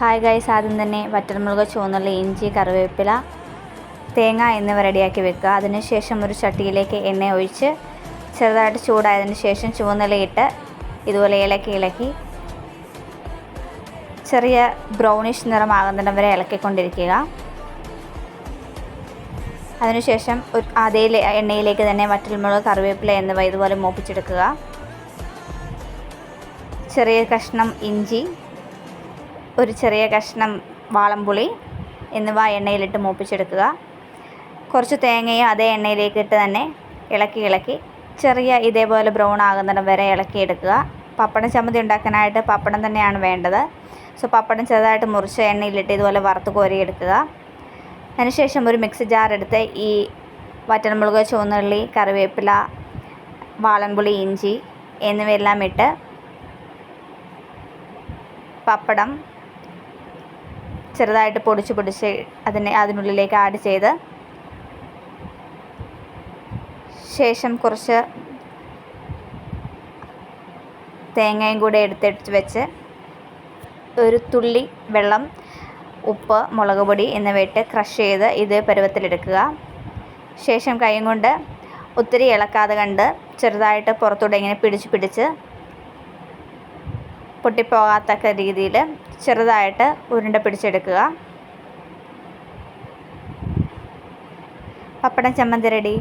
Hi guys ആദ്യം തന്നെ വറ്റൽമുളക് ചുവന്നുള്ള ഇഞ്ചി കറിവേപ്പില തേങ്ങ എന്നിവ റെഡിയാക്കി വെക്കുക. അതിനുശേഷം ഒരു ചട്ടിയിലേക്ക് എണ്ണ ഒഴിച്ച് ചെറുതായിട്ട് ചൂടായതിന് ശേഷം ചുവന്നിലയിട്ട് ഇതുപോലെ ഇളക്കി ഇളക്കി ചെറിയ ബ്രൗണിഷ് നിറമാകുന്നിടം വരെ ഇളക്കിക്കൊണ്ടിരിക്കുക. അതിനുശേഷം ഒരു അതേ എണ്ണയിലേക്ക് തന്നെ വറ്റൽമുളക് കറിവേപ്പില എന്നിവ ഇതുപോലെ മൂപ്പിച്ചെടുക്കുക. ചെറിയ കഷ്ണം ഇഞ്ചി ഒരു ചെറിയ കഷ്ണം വാളംപുളി എന്നിവ എണ്ണയിലിട്ട് മൂപ്പിച്ചെടുക്കുക. കുറച്ച് തേങ്ങയും അതേ എണ്ണയിലേക്ക് ഇട്ട് തന്നെ ഇളക്കി ഇളക്കി ചെറിയ ഇതേപോലെ ബ്രൗൺ ആകുന്നിടം വരെ ഇളക്കിയെടുക്കുക പപ്പടം ചമ്മന്തി ഉണ്ടാക്കാനായിട്ട് പപ്പടം തന്നെയാണ് വേണ്ടത്. സോ പപ്പടം ചെറുതായിട്ട് മുറിച്ച് എണ്ണയിലിട്ട് ഇതുപോലെ വറുത്ത് കോരിയെടുക്കുക അതിനുശേഷം ഒരു മിക്സി ജാർ എടുത്ത് ഈ വറ്റൽമുളക് ചുവന്നുള്ളി കറിവേപ്പില വാളൻപുളി ഇഞ്ചി എന്നിവയെല്ലാം ഇട്ട് പപ്പടം ചെറുതായിട്ട് പൊടിച്ച് പൊടിച്ച് അതിനെ അതിനുള്ളിലേക്ക് ആഡ് ചെയ്ത് ശേഷം കുറച്ച് തേങ്ങയും കൂടെ എടുത്തെടുത്ത് വെച്ച് ഒരു തുള്ളി വെള്ളം ഉപ്പ് മുളക് പൊടി എന്നിവ ഇട്ട് ക്രഷ് ചെയ്ത് ഇത് പരുവത്തിലെടുക്കുക. ശേഷം കൈയും കൊണ്ട് ഒത്തിരി ഇളക്കാതെ കണ്ട് ചെറുതായിട്ട് പുറത്തൂടെ ഇങ്ങനെ പിടിച്ച് പിടിച്ച് പൊട്ടിപ്പോകാത്തക്ക രീതിയിൽ ചെറുതായിട്ട് ഉരുണ്ട പിടിച്ചെടുക്കുക. പപ്പടം ചമ്മന്തി റെഡി